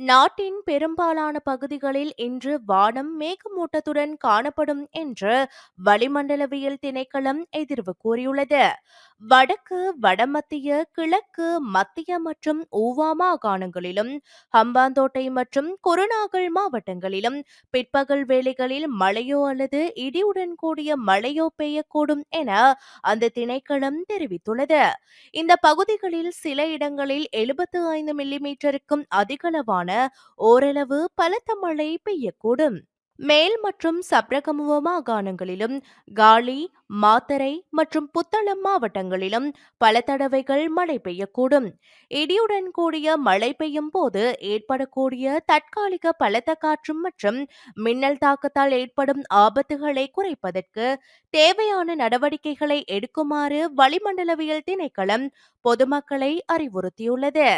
நாட்டின் பெரும்பாலான பகுதிகளில் இன்று வானம் மேகமூட்டத்துடன் காணப்படும் என்று வளிமண்டலவியல் திணைக்களம் எதிர்வு கூறியுள்ளது. வடக்கு வடமத்திய கிழக்கு மத்திய மற்றும் ஊவா மாகாணங்களிலும் ஹம்பாந்தோட்டை மற்றும் குருநாகல் மாவட்டங்களிலும் பிற்பகல் வேளைகளில் மழையோ அல்லது இடியுடன் கூடிய மழையோ பெய்யக்கூடும் என அந்த திணைக்களம் தெரிவித்துள்ளது. இந்த பகுதிகளில் சில இடங்களில் எழுபத்து ஐந்து மில்லிமீட்டருக்கும் அதிகளவான ஓரளவு பலத்த மழை பெய்யக்கூடும். மேல் மற்றும் சப்ரகமுவ மாகாணங்களிலும் காலி மாத்தரை மற்றும் புத்தளம் மாவட்டங்களிலும் பல தடவைகள் மழை பெய்யக்கூடும். இடியுடன் கூடிய மழை பெய்யும் போது ஏற்படக்கூடிய தற்காலிக பலத்த காற்று மற்றும் மின்னல் தாக்கத்தால் ஏற்படும் ஆபத்துகளை குறைப்பதற்கு தேவையான நடவடிக்கைகளை எடுக்குமாறு வளிமண்டலவியல் திணைக்களம் பொதுமக்களை அறிவுறுத்தியுள்ளது.